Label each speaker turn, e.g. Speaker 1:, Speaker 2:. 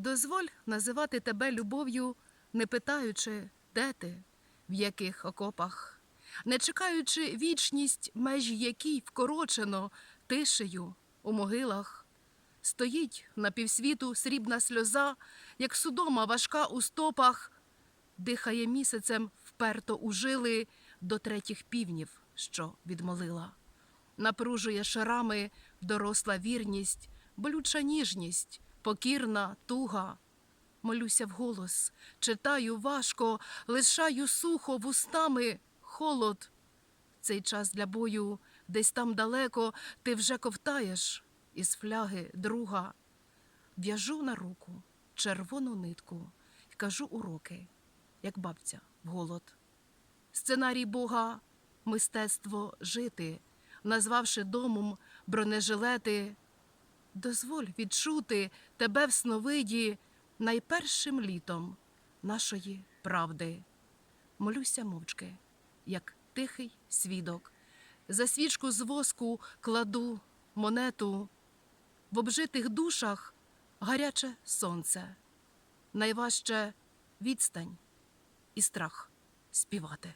Speaker 1: Дозволь називати тебе любов'ю, не питаючи, де ти, в яких окопах, не чекаючи вічність, межі якій вкорочено тишею у могилах. Стоїть на півсвіту срібна сльоза, як судома важка у стопах, дихає місяцем вперто у жили до третіх півнів, що відмолила. Напружує шарами доросла вірність, болюча ніжність, покірна туга. Молюся вголос, читаю важко, лишаю сухо вустами холод. Цей час для бою десь там далеко ти вже ковтаєш із фляги друга. В'яжу на руку червону нитку і кажу уроки, як бабця в голод. Сценарій Бога мистецтво жити, назвавши домом бронежилети. Дозволь відчути тебе в сновиді найпершим літом нашої правди. Молюся мовчки, як тихий свідок. За свічку з воску кладу монету. В обжитих душах гаряче сонце. Найважче відстань і страх співати.